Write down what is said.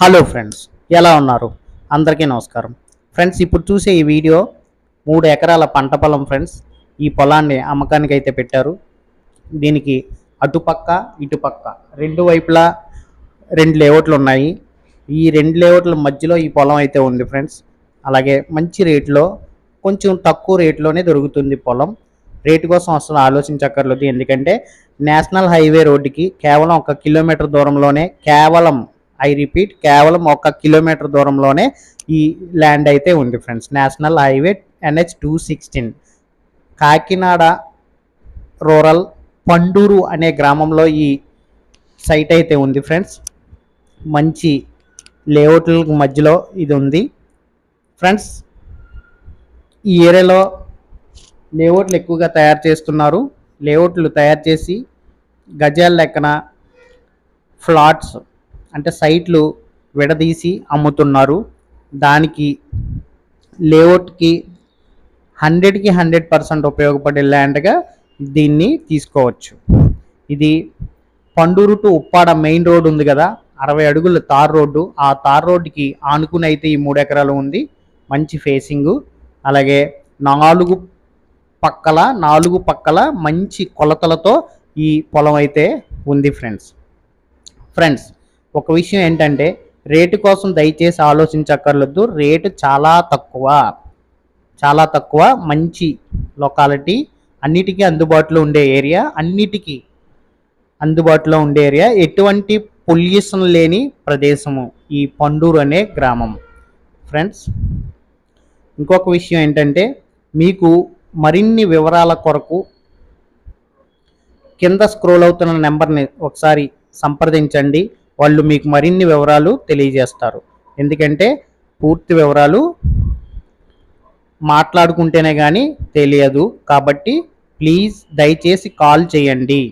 Hello friends ఎలా ఉన్నారు? అందరికీ నమస్కారం. ఫ్రెండ్స్ ఇప్పుడు చూసే ఈ వీడియో మూడు ఎకరాల పంట పొలం ఫ్రెండ్స్ ఈ పొలాన్ని అమ్మకానికి అయితే పెట్టారు. దీనికి అటుపక్క ఇటుపక్క రెండు వైపులా రెండు లేఅవుట్లు ఉన్నాయి. ఈ రెండు లేఅవుట్ల మధ్యలో ఈ పొలం అయితే ఉంది ఫ్రెండ్స్. అలాగే మంచి రేట్లో కొంచెం తక్కువ రేట్లోనే దొరుకుతుంది పొలం. రేటు కోసం అసలు ఆలోచించక్కర్లేదు. ఎందుకంటే నేషనల్ హైవే రోడ్డుకి కేవలం ఒక కిలోమీటర్ దూరంలోనే కేవలం ఐ రిపీట్ కేవలం ఒక కిలోమీటర్ దూరంలోనే ఈ ల్యాండ్ అయితే ఉంది friends. National highway NH two sixteen. Kakinada rural Panduru అనే గ్రామంలో ఈ సైట్ అయితే ఉంది ఫ్రెండ్స్. మంచి లేఅవుట్ల మధ్యలో ఇది ఉంది. ఫ్రెండ్స్ ఈ ఏరియాలో లేఅవుట్లు ఎక్కువగా తయారు చేస్తున్నారు. లేఅవుట్లు తయారు చేసి గజాల లెక్కన ఫ్లాట్స్ అంటే సైట్లు విడదీసి అమ్ముతున్నారు. దానికి లేఅవుట్కి హండ్రెడ్కి హండ్రెడ్ పర్సెంట్ ఉపయోగపడే ల్యాండ్గా దీన్ని తీసుకోవచ్చు. ఇది Panduru to Uppada main road ఉంది కదా అరవై అడుగుల తార్ రోడ్డు. ఆ తార్ రోడ్డుకి ఆనుకుని అయితే ఈ మూడు ఎకరాలు ఉంది. మంచి ఫేసింగు. అలాగే నాలుగు పక్కల నాలుగు పక్కల మంచి కొలతలతో ఈ పొలం అయితే ఉంది ఫ్రెండ్స్. ఫ్రెండ్స్ ఒక విషయం ఏంటంటే రేటు కోసం దయచేసి ఆలోచించక్కర్లేదు. రేటు చాలా తక్కువ. చాలా తక్కువ. మంచి లొకాలిటీ అన్నిటికీ అందుబాటులో ఉండే ఏరియా అన్నిటికీ అందుబాటులో ఉండే ఏరియా ఎటువంటి పొల్యూషన్ లేని ప్రదేశము. ఈ పండూరు అనే గ్రామం. ఫ్రెండ్స్ ఇంకొక విషయం ఏంటంటే మీకు మరిన్ని వివరాల కొరకు కింద స్క్రోల్ అవుతున్న నెంబర్ని ఒకసారి సంప్రదించండి. వాళ్ళు మీకు మరిన్ని వివరాలు తెలియజేస్తారు. ఎందుకంటే పూర్తి వివరాలు మాట్లాడుకుంటేనే కానీ తెలియదు. కాబట్టి ప్లీజ్ దయచేసి కాల్ చేయండి.